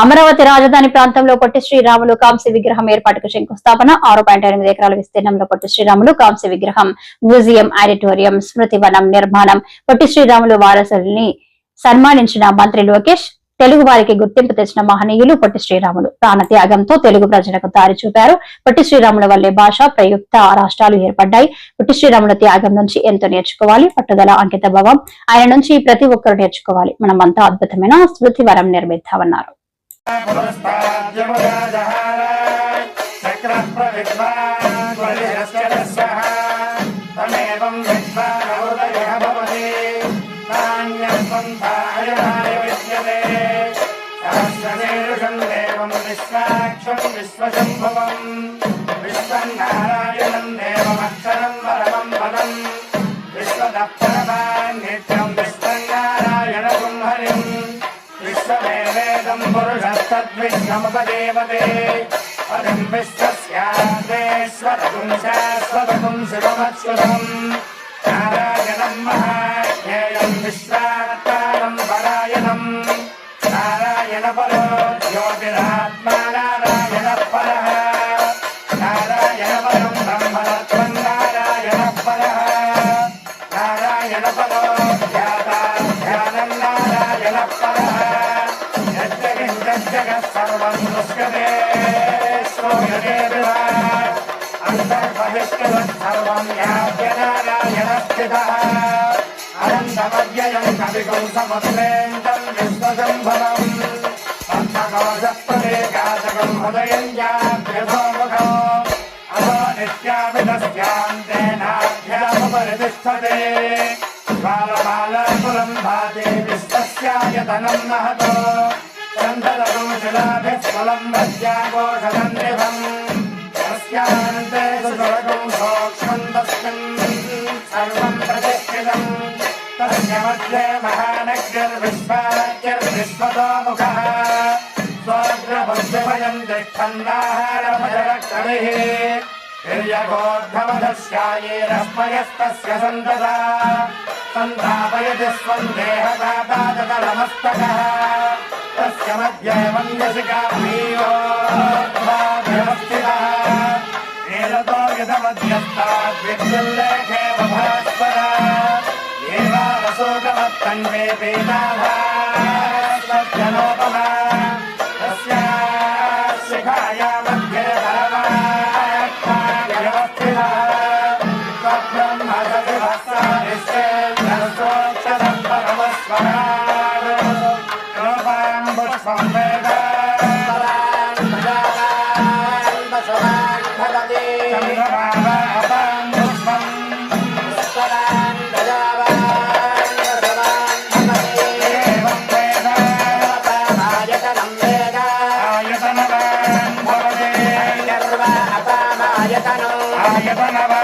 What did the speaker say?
అమరావతి రాజధాని ప్రాంతంలో పొట్టి శ్రీరాములు కాంస్య విగ్రహం ఏర్పాటుకు శంకుస్థాపన. ఆరు పాయింట్ ఎనిమిది ఎకరాల విస్తీర్ణంలో పొట్టి శ్రీరాములు కాంస్య విగ్రహం మ్యూజియం ఆడిటోరియం స్మృతి వనం నిర్మాణం. పొట్టి శ్రీరాములు వారసుల్ని సన్మానించిన మంత్రి లోకేష్ తెలుగు వారికి గుర్తింపు తెచ్చిన మహనీయులు పొట్టి శ్రీరాములు. ప్రాణ త్యాగంతో తెలుగు ప్రజలకు దారి చూపారు. పొట్టి శ్రీరాముల వల్లే భాష ప్రయుక్త రాష్ట్రాలు ఏర్పడ్డాయి. పొట్టి శ్రీరాముల త్యాగం నుంచి ఎంతో నేర్చుకోవాలి. పట్టుదల అంకిత భావం ఆయన నుంచి ప్రతి ఒక్కరు నేర్చుకోవాలి. మనమంతా అద్భుతమైన స్మృతివరం నిర్మిద్దామన్నారు. తమేవం విద్వానోదయః భవతి నాణ్యం పంథాయనాయ విద్యతే సహస్రశీర్షం దేవం విశ్వాక్షం విశ్వశంభవం విశ్వం నారాయణం దేవమక్షరం పరమం పదం విశ్వదప్తరమాన్ నిత్యం విశ్వం నారాయణం హరిం విశ్వమేవేదం పురుషస్తద్విశ్వముపదేవతే పదం విశ్వస్యాదేశ్వరగుం శాశ్వతగుం శివమచ్యుతం నారాయణం మహాజ్ఞేయం యజ్జగः సర్వం దృశ్యతే శ్రూయతే వివా అంతర్బహిష్కృత్ సర్వం యాప్య నారాయణ స్థితः అనంతమవ్యయం కవికం సమత్రేంతం విశ్వసంభవం పద్మకోశప్రదేకాశకం హృదయం జాప్యధోముఖం चन्दरकं शिलाभिः फलं वस्याघोषदन्निभम् तस्यान्ते सुसुरकं सोक्ष्मं तस्मिन् सर्वं प्रतिष्ठितम् तस्य मध्ये महानग्निर्विश्वाग्निर्विश्वतोमुखः स्वग्रभुभयं तिष्ठन्नाहारभजरक्षभिः हिर्यगोर्धवधस्यायेरस्मयस्तस्य सन्तता सन्तापयति स्वं देहदाता दतलमस्तकः तस्य मध्ये मन्दसिकाभीयोऽवस्थितः एततो यथमध्यस्ताद्विद्युल्लेखे बभास्वर एवावशोकमत्तन्वे पीताभास्वजनोपमा तस्या शिखाया Bye-bye.